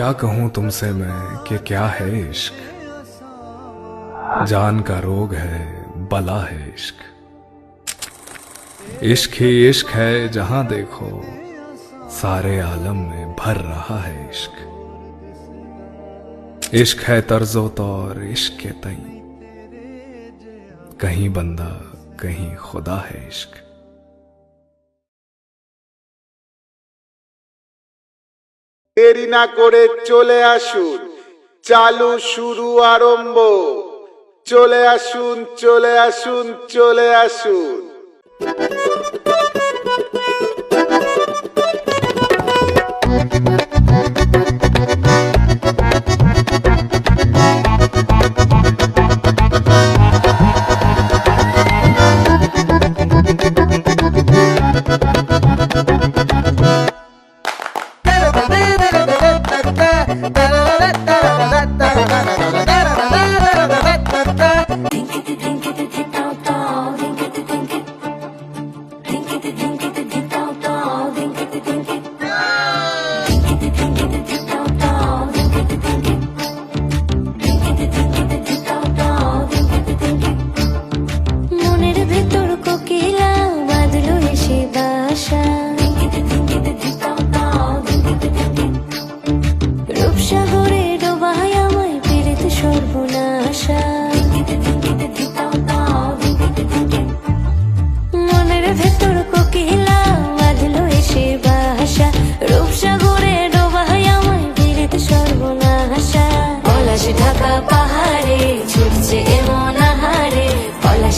क्या कहूँ तुमसे मैं कि क्या है इश्क? जान का रोग है, बला है इश्क। इश्क ही इश्क है, जहाँ देखो सारे आलम में भर रहा है इश्क। इश्क है तर्जो तौर, इश्क के तई। कहीं बंदा, कहीं खुदा है इश्क। দেরি না করে চলে আসুন। চালু শুরু আরম্ভ। চলে আসুন চলে আসুন চলে আসুন। think it did.